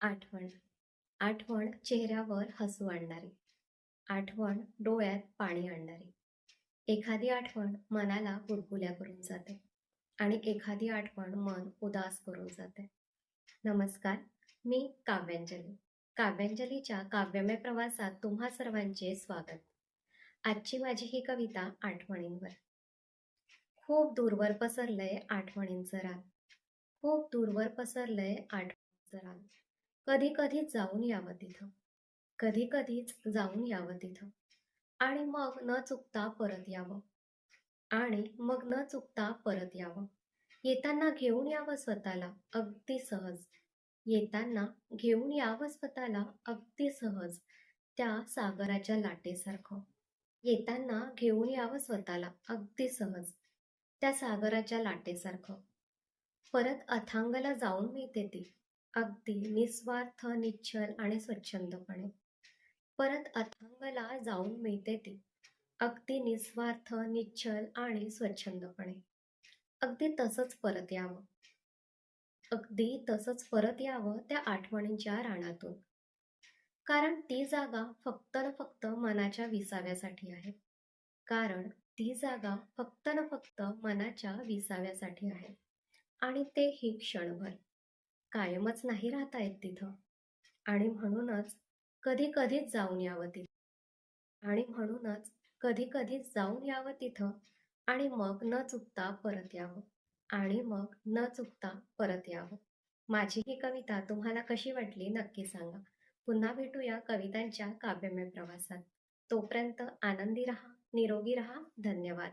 आठवण. आठवण चेहऱ्यावर हसू आणणारी. आठवण डोळ्यात पाणी आणणारी. एखादी आठवण मनाला गुडगुल्या करून जाते आणि एखादी आठवण मन उदास करून जाते. नमस्कार मी काव्यांजली. काव्यांजलीच्या काव्यमय प्रवासात तुम्हा सर्वांचे स्वागत. आजची माझी ही कविता आठवणींवर. खूप दूरवर पसरलंय आठवणींचं रान. खूप दूरवर पसरलंय आठवणींचं रान. कधी कधीच जाऊन यावं तिथं. कधी कधीच जाऊन यावं तिथं. आणि मग न चुकता परत यावं. आणि मग न चुकता परत यावं. येताना घेऊन यावं स्वतःला अगदी सहज. येताना घेऊन यावं स्वतःला अगदी सहज. त्या सागराच्या लाटेसारखं. येताना घेऊन यावं स्वतःला अगदी सहज. त्या सागराच्या लाटेसारखं. परत अथांगला जाऊन मिळते ती. अगदी निस्वार्थ निश्चल आणि स्वच्छंदपणे. परत अथांगला जाऊन मिळते ती. अगदी निस्वार्थ निश्चल आणि स्वच्छंदपणे. अगदी तसंच परत यावं. अगदी तसंच परत यावं त्या आठवणींच्या रानातून. कारण ती जागा फक्त न फक्त मनाच्या विसाव्यासाठी आहे. कारण ती जागा फक्त न फक्त मनाच्या विसाव्यासाठी आहे. आणि ते ही क्षणभर. कायमच नाही राहता येत तिथं. आणि म्हणूनच कधी कधीच जाऊन यावं तिथं. आणि म्हणूनच कधी कधीच जाऊन यावं तिथं. आणि मग न चुकता परत यावं. आणि मग न चुकता परत यावं. माझी ही कविता तुम्हाला कशी वाटली नक्की सांगा. पुन्हा भेटूया कवितांच्या काव्यमय प्रवासात. तोपर्यंत आनंदी रहा निरोगी रहा. धन्यवाद.